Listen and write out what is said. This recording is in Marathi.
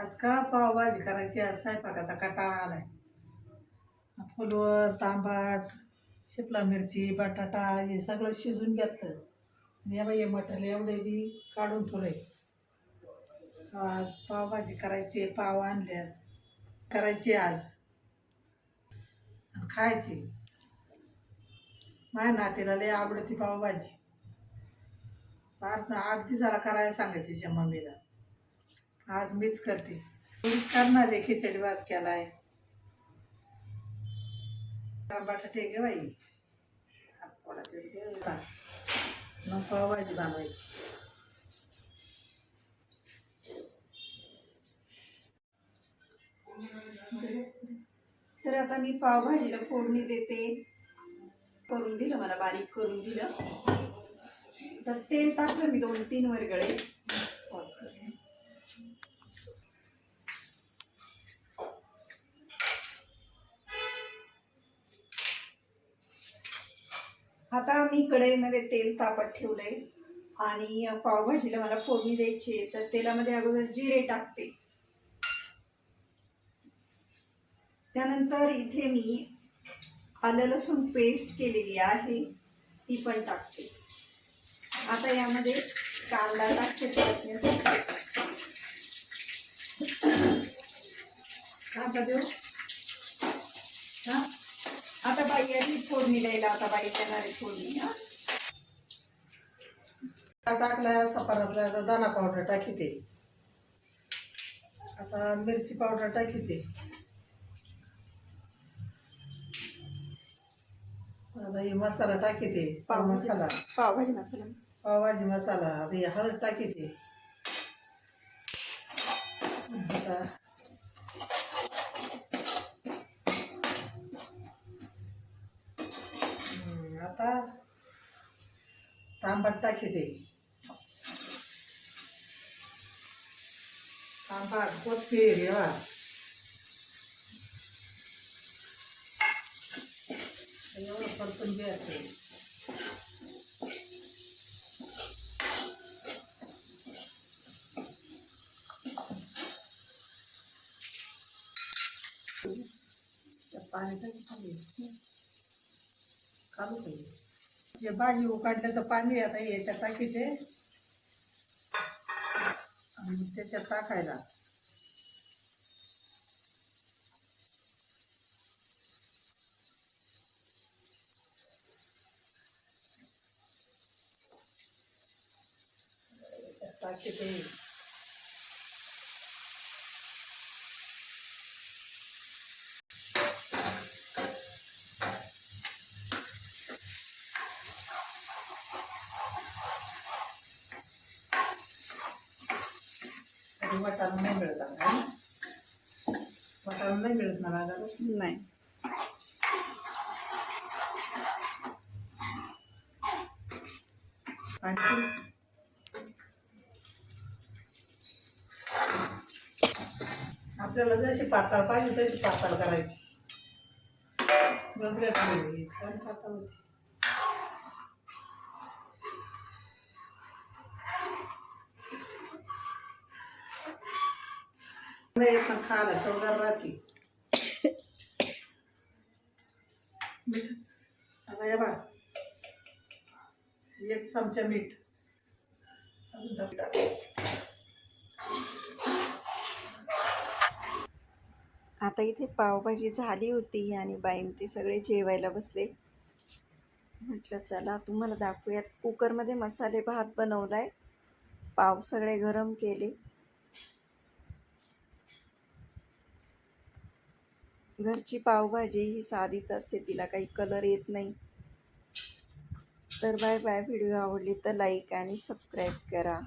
आज का पावभाजी करायची आज स्वयंपाकाचा कटाळा आलाय. फुलवर तांबाट शिपला मिरची बटाटा हे सगळं शिजून घेतलं. आणि या बाई मटर एवढे बी काढून ठेवले. आज पावभाजी करायची पाव आणल्यात. करायची आज. आणि खायची. माझ्या नातीला लय आवडती पावभाजी. फार आठ दिवसाला करायला सांगते तिच्या मम्मीला. आज मीच करते. मीच करणार आहे खिचडी भात केलाय. बटाटे घे बाई. थोडा घे. मग पावभाजी बनवायची तर आता मी पावभाजीला फोडणी देते. करून दिलं मला बारीक करून दिलं. तर तेल टाकलं मी दोन तीन वरगळे. पॉज करते आता मी कढईमध्ये तेल तापत ठेवलंय. आणि पावभाजीला मला फोडणी द्यायची आहे तर तेलामध्ये अगोदर जिरे टाकते. त्यानंतर इथे मी आलं लसूण पेस्ट केलेली आहे ती पण टाकते. आता यामध्ये कांदा टाकते परतण्यासाठी कांदा देऊ हा? बाई फोडणी द्यायला आता बाई देणार फोडणी हा. परतला आता दाणा पावडर टाकीते. आता मिरची पावडर टाकीते. आता हे मसाला टाकीते पाव मसाला. पावभाजी मसाला. पावभाजी मसाला आता हे हळद टाकीते. आता हम्म, आता तांबट टाकीते तांबट कोथमीर हे बघ. एवढं परतून घ्यायचं त्या पाण्याचं खाली काढू पाहिजे हे भाजी उकाडल्याचं पाणी आता याच्या टाकीचे. आणि त्याच्यात टाकायला. याच्यात आणि वाटाणा नाही मिळत आता, ना? वाटाणा नाही मिळत ना बाजारात नाही आणखी आपल्याला जशी पातळ पाहिजे तशी पातळ करायची पातळ होती. नाही येत ना खायला चवदार राहते. आता या बा एक चमचा मीठ. आता इथे पावभाजी झाली होती आणि बाईन ते सगळे जेवायला बसले. म्हटलं चला तुम्हाला दाखवूयात. कुकरमध्ये मसाले भात बनवलाय. पाव सगळे गरम केले. घरची पावभाजी ही साधीच असते तिला काही कलर येत नाही. तर बाय बाय व्हिडिओ आवडली तर लाईक आणि सबस्क्राईब करा.